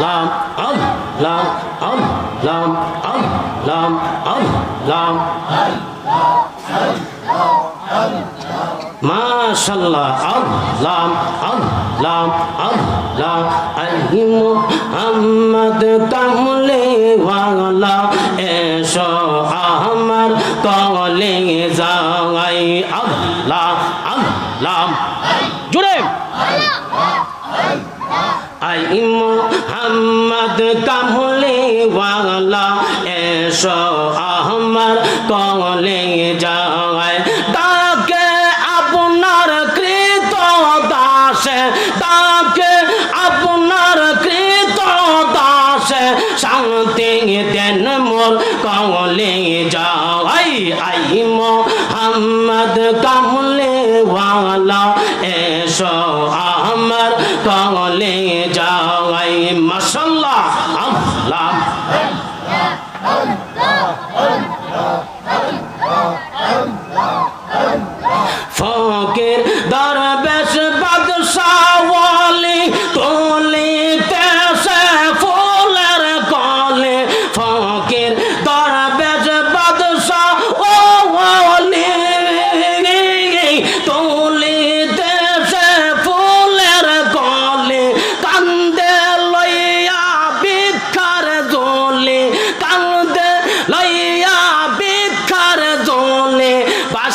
লাম আল লাম আল লাম আল লাম মাশাল্লাহ আল্লাহ আল্লাহ আল্লাহ আহি মুহাম্মদ কামলে ওয়ালা এসো আমার কলে যাই আল্লাহ আল্লাহ জুড়ে আই মোহাম্মদ কামলে ওয়ালা, এসো আমার কলে যায়। তাকে আপনার কৃত দাসে, তাকে আপনার কৃত দাসে, শান্তি দেন মোর কলে যাই আই মোহাম্মদ কামলে ওয়ালা, এসো আমার কলে যাই মাসাল্লাহ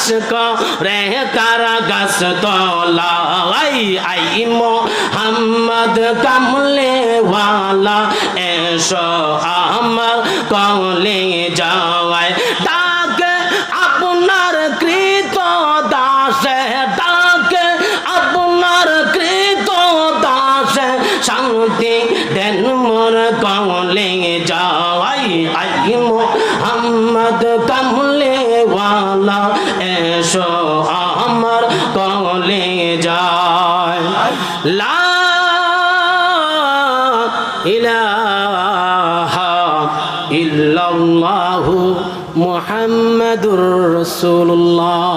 বাস করে তারা গাছ তলাই আই মোহাম্মদ কামলে ওয়ালা, এসো আমার কলে যাওয়ায়। ডাকে আপনার কৃত দাসে, ডাকে আপনার কৃত দাসে, শান্তি দেন মোর কলে যাওয়াই আই মোহাম্মদ কামলে ওয়ালা এসো আমার কলে যায়। লা ইলাহা ইল্লাল্লাহু মুহাম্মাদুর রাসূলুল্লাহ।